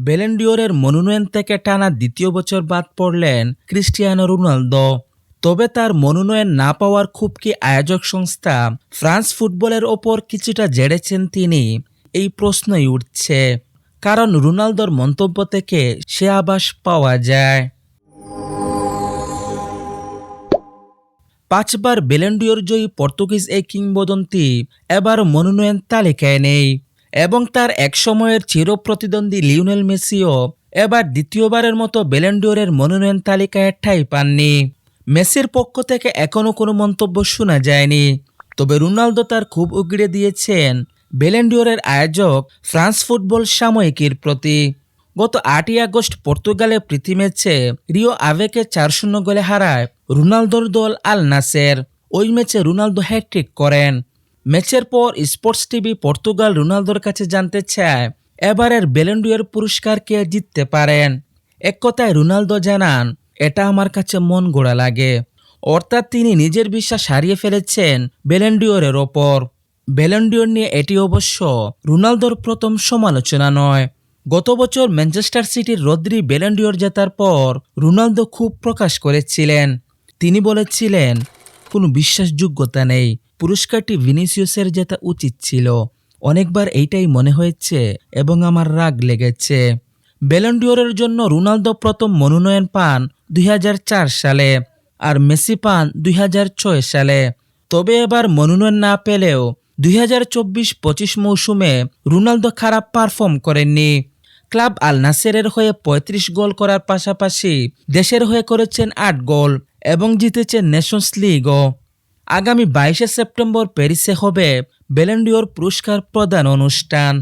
বেলেন্ডিওরের মনোনয়ন থেকে টানা দ্বিতীয় বছর বাদ পড়লেন ক্রিস্টিয়ানো রোনালদো। তবে তার মনোনয়ন না পাওয়ার খুব কি আয়োজক সংস্থা ফ্রান্স ফুটবলের ওপর কিছুটা জেড়েছেন তিনি? এই প্রশ্নই উঠছে। কারণ রোনালদোর মন্তব্য থেকে সে আভাস পাওয়া যায়। পাঁচবার বেলেন্ডিওর জয়ী পর্তুগিজ এই কিংবদন্তি এবার মনোনয়ন তালিকায় নেই। এবং তার একসময়ের চিরপ্রতিদ্বন্দ্বী লিওনেল মেসিও এবার দ্বিতীয়বারের মতো বেলেন্ডিওরের মনোনয়ন তালিকায় ঠাঁই পাননি। মেসির পক্ষ থেকে এখনও কোনো মন্তব্য শোনা যায়নি। তবে রোনালদো তার খুব উগড়ে দিয়েছেন বেলেন্ডিওরের আয়োজক ফ্রান্স ফুটবল সাময়িকীর প্রতি। গত আটই আগস্ট পর্তুগালে প্রীতি ম্যাচে রিও আবেকে চার শূন্য গোলে হারায় রোনালদোর দল আল নাসের। ওই ম্যাচে রোনালদো হ্যাট্রিক করেন। ম্যাচের পর স্পোর্টস টিভি পর্তুগাল রোনালদোর কাছে জানতে চায়, এবারের বেলেন্ডিওর পুরস্কার কে জিততে পারেন। এক কথায় রোনালদো জানান, এটা আমার কাছে মন গোড়া লাগে। অর্থাৎ তিনি নিজের বিশ্বাস হারিয়ে ফেলেছেন বেলেন্ডিওরের ওপর। বেলেন্ডিওর নিয়ে এটি অবশ্য রোনালদোর প্রথম সমালোচনা নয়। গত বছর ম্যানচেস্টার সিটির রদ্রি বেলেন্ডিওর জেতার পর রোনালদো খুব প্রকাশ করেছিলেন। তিনি বলেছিলেন, কোনো বিশ্বাসযোগ্যতা নেই। পুরস্কারটি ভিনিসিয়াসের জেতা উচিত ছিল। অনেকবার এইটাই মনে হয়েছে এবং আমার রাগ লেগেছে। বেলন্ডিওরের জন্য রোনালদো প্রথম মনোনয়ন পান দুই হাজার চার সালে আর মেসি পান দুই হাজার ছয় সালে। তবে এবার মনোনয়ন না পেলেও দুই হাজার চব্বিশ পঁচিশ মৌসুমে রোনালদো খারাপ পারফর্ম করেননি। ক্লাব আল নাসেরের হয়ে ৩৫ গোল করার পাশাপাশি দেশের হয়ে করেছেন আট গোল এবং জিতেছেন নেশনস লিগও আগামী বাইশে সেপ্টেম্বর প্যারিসে হবে বেলেন্ডিওর পুরস্কার প্রদান অনুষ্ঠান।